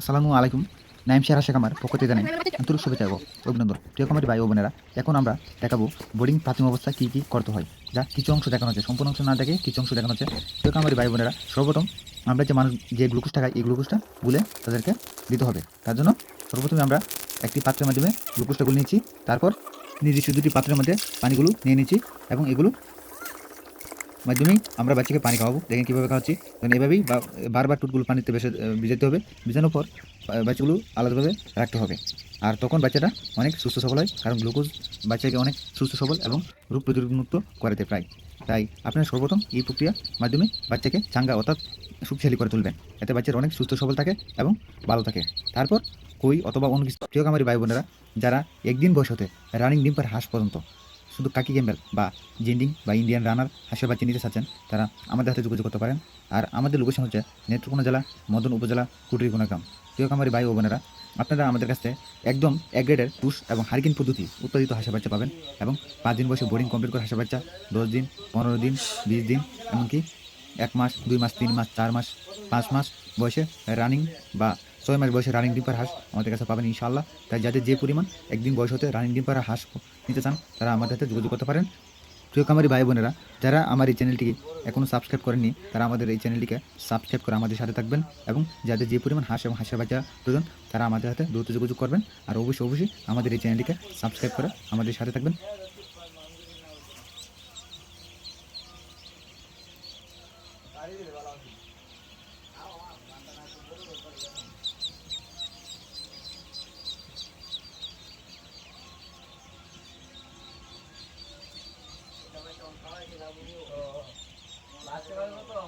আসসালামু আলাইকুম। নাইম শেয়ার আশেখ আমার পক্ষ থেকে জানাই, আন্তরিক শুভেচ্ছা এবং অভিনন্দন। প্রিয় কমিটি ভাই ও বোনেরা, এখন আমরা দেখাবো বোর্ডিং প্রাথমিক অবস্থা কী কী করতে হয়, যা কিছু অংশ দেখানো হচ্ছে, সম্পূর্ণ অংশ না দেখে কিছু অংশ দেখানো হচ্ছে। প্রিয় কমিটি ভাই বোনেরা, সর্বপ্রথম আমরা যে মানুষ, যে গ্লুকোজ টাকায় এই গ্লুকোজটা গুলে তাদেরকে দিতে হবে। তার জন্য সর্বপ্রথমে আমরা একটি পাত্রের মাধ্যমে গ্লুকোজটা গুলে নিচ্ছি, তারপর নির্দিষ্ট দুটি পাত্রের মধ্যে পানিগুলো নিয়ে নিচ্ছি এবং এগুলো মাধ্যমেই আমরা বাচ্চাকে পানি খাওয়াবো। দেখেন কীভাবে খাওয়াচ্ছি। কারণ এভাবেই বারবার টুটগুলো পানিতে বেসে ভিজাতে হবে। ভিজানোর পর বাচ্চাগুলো আলাদাভাবে রাখতে হবে। আর তখন বাচ্চাটা অনেক সুস্থ সবল হয়। কারণ গ্লুকোজ বাচ্চাকে অনেক সুস্থ সবল এবং রোগ প্রতিরোধমুক্ত করাতে প্রায় তাই আপনারা সর্বপ্রথম এই প্রক্রিয়ার মাধ্যমে বাচ্চাকে চাঙ্গা অর্থাৎ শক্তিশালী করে তুলবেন। এতে বাচ্চার অনেক সুস্থ সবল থাকে এবং ভালো থাকে। তারপর কই অথবা অন্য কিছু। প্রিয় কামারি ভাই বোনেরা যারা একদিন বয়স হতে রানিং ডিম পার হাঁস পর্যন্ত শুধু কাকি গেম্বেল বা জেন্ডিং বা ইন্ডিয়ান রানার হাঁসের বাচ্চা নিতে চাচ্ছেন, তারা আমাদের হাতে যোগাযোগ করতে পারেন। আর আমাদের লোকেশন হচ্ছে নেত্রকোনা জেলা, মদন উপজেলা, কুটুরিকোনা গ্রাম। প্রিয় কামারি ভাই ও বোনেরা, আপনারা আমাদের কাছে একদম এক গ্রেডের পুষ এবং হারিকিন পদ্ধতি উৎপাদিত হাঁসের বাচ্চা পাবেন এবং পাঁচ দিন বয়সে বোর্ডিং কমপ্লিট করে হাঁসের বাচ্চা দশ দিন, পনেরো দিন, বিশ দিন, এমনকি এক মাস, দুই মাস, তিন মাস, চার মাস, পাঁচ মাস বয়সে রানিং বা ছয় মাস বয়সে রানিং ডিম্পার হাঁস আমাদের কাছে পাবেন ইনশাল্লাহ তাই যাদের যে পরিমাণ একদিন বয়স হতে রানিং ডিম্পার হাঁস নিতে চান, তারা আমাদের হাতে যোগাযোগ করতে পারেন। প্রিয় কামারি ভাই বোনেরা, যারা আমার এই চ্যানেলটিকে এখনও সাবস্ক্রাইব করেননি, তারা আমাদের এই চ্যানেলটিকে সাবস্ক্রাইব করে আমাদের সাথে থাকবেন এবং যাদের যে পরিমাণ হাঁস এবং হাঁসের বাচ্চা প্রয়োজন, তারা আমাদের হাতে দ্রুত যোগাযোগ করবেন। আর অবশ্যই অবশ্যই আমাদের এই চ্যানেলটিকে সাবস্ক্রাইব করে আমাদের সাথে থাকবেন। Oo. Natural mo to.